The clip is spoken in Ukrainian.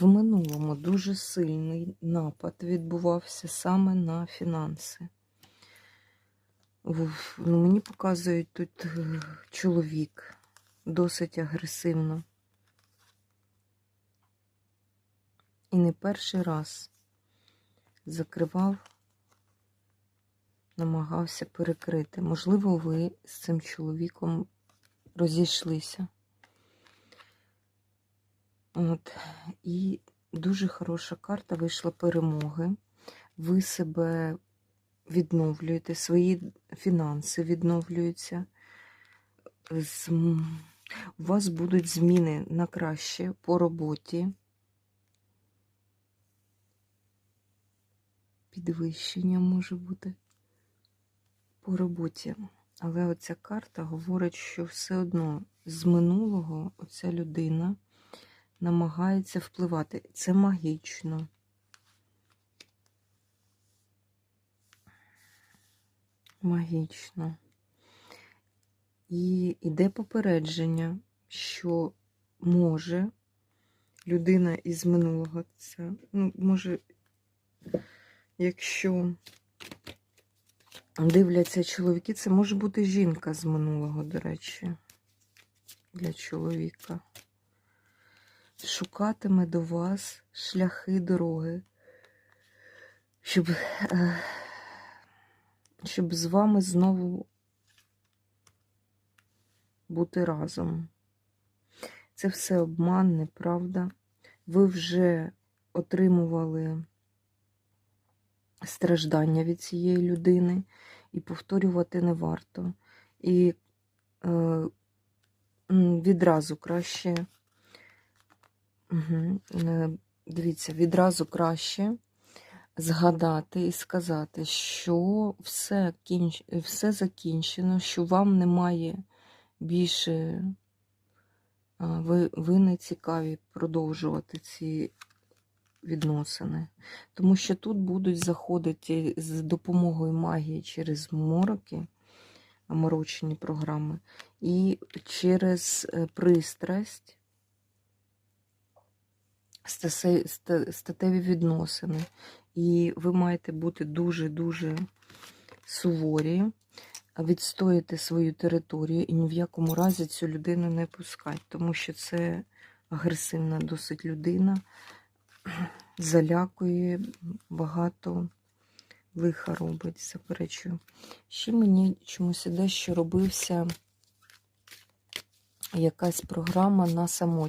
в минулому дуже сильний напад відбувався саме на фінанси. Ну, мені показують тут е, чоловік досить агресивно. І не перший раз закривав, намагався перекрити. Можливо, ви з цим чоловіком розійшлися. От. І дуже хороша карта вийшла перемоги. Ви себе відновлюєте, свої фінанси відновлюються. У вас будуть зміни на краще по роботі. Підвищення може бути по роботі. Але оця карта говорить, що все одно з минулого оця людина намагається впливати. Це магічно. Магічно. І йде попередження, що може людина із минулого це, ну, може, якщо дивляться чоловіки, це може бути жінка з минулого, до речі, для чоловіка. Шукатиме до вас шляхи дороги, щоб, е, щоб з вами знову бути разом. Це все обман, неправда. Ви вже отримували страждання від цієї людини, і повторювати не варто. І е, відразу краще, угу, дивіться, відразу краще згадати і сказати, що все, кінч... все закінчено, що вам немає більше, ви, ви не цікаві продовжувати ці відносини. Тому що тут будуть заходити з допомогою магії через мороки, морочені програми, і через е, пристрасть статеві відносини. І ви маєте бути дуже-дуже суворі, відстояти свою територію і ні в якому разі цю людину не пускати, тому що це агресивна досить людина, залякує, багато лиха робить, заперечую. Ще мені чомусь іде, що робився якась програма на самотність.